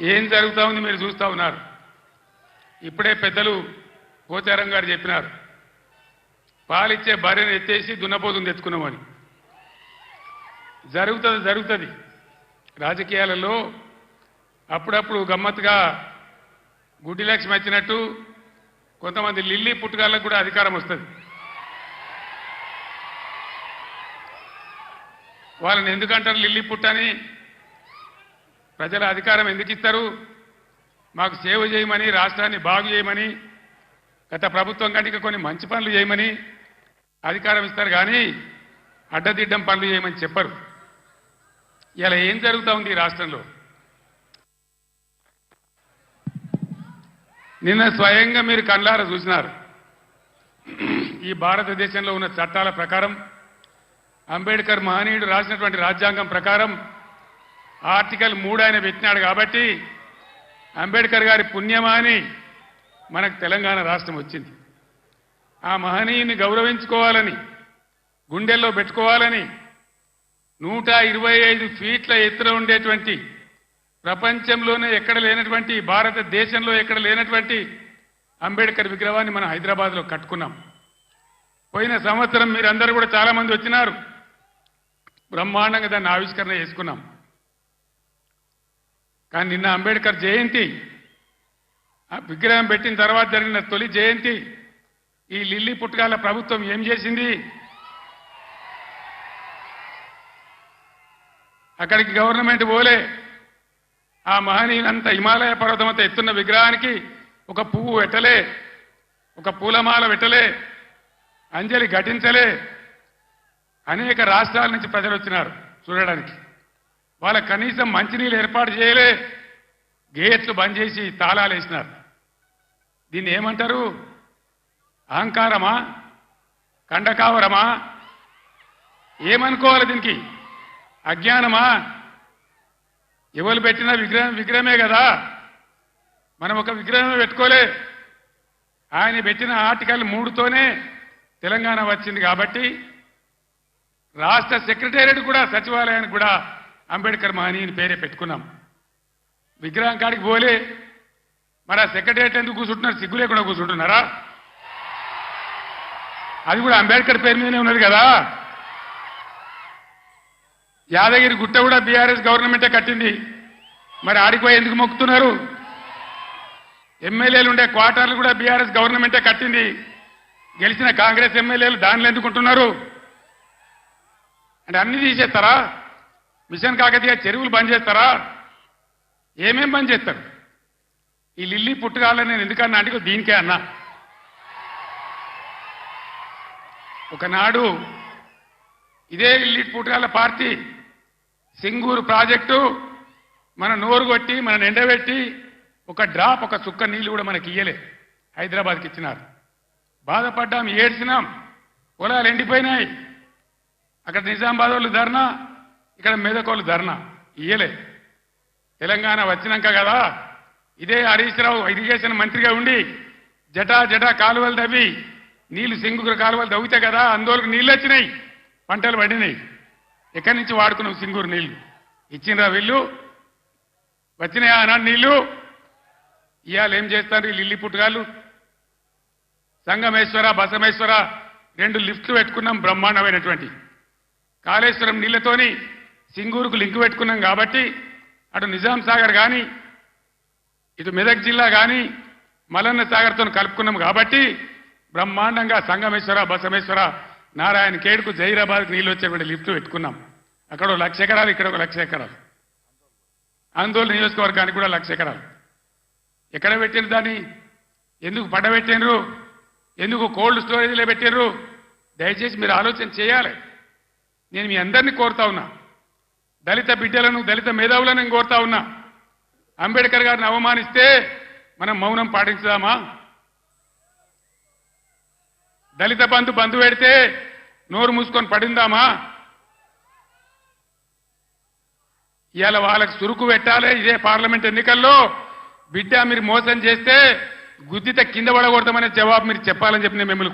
ఏం జరుగుతా ఉంది మీరు చూస్తా ఉన్నారు. ఇప్పుడే పెద్దలు పోచారం గారు చెప్పినారు. పాలిచ్చే భార్యను ఎత్తేసి దున్నపోతుంది తెచ్చుకున్నామని. జరుగుతుంది జరుగుతుంది. రాజకీయాలలో అప్పుడప్పుడు గమ్మత్తుగా గుడ్డి లక్ష్మి వచ్చినట్టు కొంతమంది లిల్లీ పుట్టుకాళ్ళకు కూడా అధికారం వస్తుంది. వాళ్ళని ఎందుకంటారు లిల్లీ పుట్టని ప్రజల అధికారం ఎందుకు ఇస్తారు? మాకు సేవ చేయమని రాష్ట్రాన్ని బాగు చేయమని గత ప్రభుత్వం కంటే కొన్ని మంచి పనులు చేయమని అధికారం ఇస్తారు కానీ అడ్డదిడ్డం పనులు చేయమని చెప్పరు. ఇలా ఏం జరుగుతూ ఉంది ఈ రాష్ట్రంలో? నిన్న స్వయంగా మీరు కళ్ళార చూసినారు. ఈ భారతదేశంలో ఉన్న చట్టాల ప్రకారం అంబేద్కర్ మహనీయుడు రాసినటువంటి రాజ్యాంగం ప్రకారం ఆర్టికల్ మూడు ఆయన పెట్టినాడు కాబట్టి అంబేద్కర్ గారి పుణ్యమా అని మనకు తెలంగాణ రాష్ట్రం వచ్చింది. ఆ మహనీయుని గౌరవించుకోవాలని గుండెల్లో పెట్టుకోవాలని నూట ఇరవై ఐదు ఫీట్ల ఎత్తున ఉండేటువంటి ప్రపంచంలోనే ఎక్కడ లేనటువంటి భారతదేశంలో ఎక్కడ లేనటువంటి అంబేద్కర్ విగ్రహాన్ని మనం హైదరాబాద్లో కట్టుకున్నాం. పోయిన సంవత్సరం మీరందరూ కూడా చాలా మంది వచ్చినారు. బ్రహ్మాండంగా దాన్ని ఆవిష్కరణ చేసుకున్నాం. కానీ నిన్న అంబేద్కర్ జయంతి ఆ విగ్రహం పెట్టిన తర్వాత జరిగిన తొలి జయంతి ఈ లిల్లీ పుట్టకాల ప్రభుత్వం ఏం చేసింది? అక్కడికి గవర్నమెంట్ పోలే. ఆ మహనీయులంత హిమాలయ పర్వతం ఎత్తున్న విగ్రహానికి ఒక పువ్వు పెట్టలే ఒక పూలమాల పెట్టలే అంజలి ఘటించలే. అనేక రాష్ట్రాల నుంచి ప్రజలు వచ్చినారు చూడడానికి. వాళ్ళ కనీసం మంచినీళ్ళు ఏర్పాటు చేయలే. గేట్లు బంద్ చేసి తాళాలు వేసినారు. దీన్ని ఏమంటారు? అహంకారమా? కండకావరమా? ఏమనుకోవాలి దీనికి? అజ్ఞానమా? ఎవరు పెట్టిన విగ్రహం విగ్రహమే కదా. మనం ఒక విగ్రహమే పెట్టుకోలే. ఆయన పెట్టిన ఆర్టికల్ మూడుతోనే తెలంగాణ వచ్చింది కాబట్టి రాష్ట్ర సెక్రటేరియట్ కూడా సచివాలయానికి కూడా అంబేద్కర్ మహనీయుని పేరే పెట్టుకున్నాం. విగ్రహం కాడికి పోలే. మరి ఆ సెక్రటేరియట్ ఎందుకు కూర్చుంటున్నారు? సిగ్గు లేకుండా కూర్చుంటున్నారా? అది కూడా అంబేద్కర్ పేరు మీదనే ఉన్నది కదా. యాదగిరి గుట్ట కూడా బీఆర్ఎస్ గవర్నమెంటే కట్టింది. మరి ఆడికి పోయి ఎందుకు మొక్కుతున్నారు? ఎమ్మెల్యేలు ఉండే క్వార్టర్లు కూడా బీఆర్ఎస్ గవర్నమెంటే కట్టింది. గెలిచిన కాంగ్రెస్ ఎమ్మెల్యేలు దానిలో ఎందుకుంటున్నారు అంటే అన్ని తీసేస్తారా? మిషన్ కాకతీయ చెరువులు బంద్ చేస్తారా? ఏమేం బంద్ చేస్తారు? ఈ లిల్లీ పుట్టుకాలని నేను ఎందుకన్నా అంటే దీనికే అన్నా. ఒకనాడు ఇదే లిల్లీ పుట్టుకాల పార్టీ సింగూరు ప్రాజెక్టు మన నోరు కొట్టి మన ఎండబెట్టి ఒక డ్రాప్ ఒక చుక్క నీళ్ళు కూడా మనకి ఇయ్యలే. హైదరాబాద్కి ఇచ్చినారు. బాధపడ్డాం ఏడ్చినాం. పొలాలు ఎండిపోయినాయి. అక్కడ నిజామాబాద్ వాళ్ళు ధర్నా ఇక్కడ మెదక్ ధర్నా. ఇయ్యలే. తెలంగాణ వచ్చినాక కదా ఇదే హరీష్ రావు ఇరిగేషన్ మంత్రిగా ఉండి జటా జటా కాలువలు తవ్వి నీళ్ళు సింగురు కాలువలు తవ్వితే కదా అందులోకి నీళ్ళు వచ్చినాయి పంటలు పడినాయి. ఎక్కడి నుంచి వాడుకున్నావు సింగూరు నీళ్ళు? ఇచ్చిండ్రా వీళ్ళు? వచ్చినాయా అన్నాడు నీళ్ళు? ఇవాళ ఏం చేస్తారు ఈ లిల్లీ సంగమేశ్వర బసమేశ్వర రెండు లిఫ్ట్లు పెట్టుకున్నాం బ్రహ్మాండమైనటువంటి. కాళేశ్వరం నీళ్ళతోని సింగూరుకు లింక్ పెట్టుకున్నాం కాబట్టి అటు నిజాం సాగర్ కానీ ఇటు మెదక్ జిల్లా కానీ మలన్న సాగర్తో కలుపుకున్నాం కాబట్టి బ్రహ్మాండంగా సంగమేశ్వర బసమేశ్వర నారాయణ కేడుకు జైరాబాద్కి నీళ్ళు వచ్చేటువంటి లిఫ్ట్ పెట్టుకున్నాం. అక్కడ ఒక లక్ష ఎకరాలు ఇక్కడ ఒక లక్ష ఎకరాలు. ఆందోళన నియోజకవర్గానికి కూడా లక్ష ఎకరాలు. ఎక్కడ పెట్టిన దాన్ని? ఎందుకు పడబెట్టినరు ఎందుకు కోల్డ్ స్టోరేజ్లో పెట్టినరు దయచేసి మీరు ఆలోచన చేయాలి. నేను మీ అందరినీ కోరుతా ఉన్నా. దళిత బిడ్డలను దళిత మేధావులను నేను కోరుతా ఉన్నా. అంబేద్కర్ గారిని అవమానిస్తే మనం మౌనం పాటించుదామా? దళిత బంధు బంధు పెడితే నోరు మూసుకొని పడిందామా? ఇవాళ వాళ్ళకి సురుకు పెట్టాలి ఇదే పార్లమెంట్ ఎన్నికల్లో. బిడ్డ మీరు మోసం చేస్తే గుద్దిత కింద పడకూడదామనే జవాబు మీరు చెప్పాలని చెప్పి నేను మిమ్మల్ని